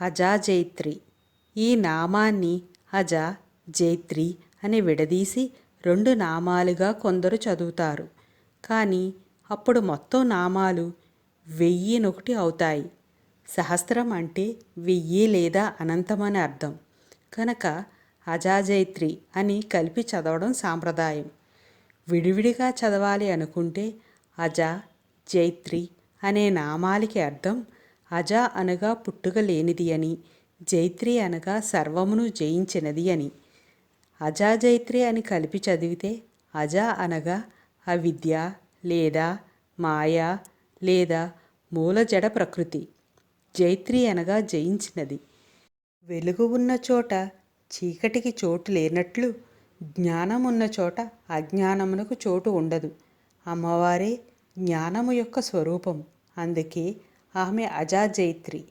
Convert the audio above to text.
అజాజైత్రి. ఈ నామాన్ని అజ జైత్రి అని విడదీసి రెండు నామాలుగా కొందరు చదువుతారు. కానీ అప్పుడు మొత్తం నామాలు వెయ్యినొకటి అవుతాయి. సహస్రం అంటే వెయ్యి లేదా అనంతమని అర్థం. కనుక అజాజైత్రి అని కలిపి చదవడం సాంప్రదాయం. విడివిడిగా చదవాలి అనుకుంటే అజ జైత్రి అనే నామాలకి అర్థం అజ అనగా పుట్టుక లేనిది అని జైత్రి అనగా సర్వమును జయించినది అని. అజాజైత్రి అని కలిపి చదివితే అజ అనగా అవిద్య లేదా మాయ లేదా మూలజడ ప్రకృతి. జైత్రి అనగా జయించినది. వెలుగు ఉన్న చోట చీకటికి చోటు లేనట్లు జ్ఞానం ఉన్న చోట అజ్ఞానమునకు చోటు ఉండదు. అమ్మవారే జ్ఞానము యొక్క స్వరూపం. అందుకే ఆమె అజాజైత్రి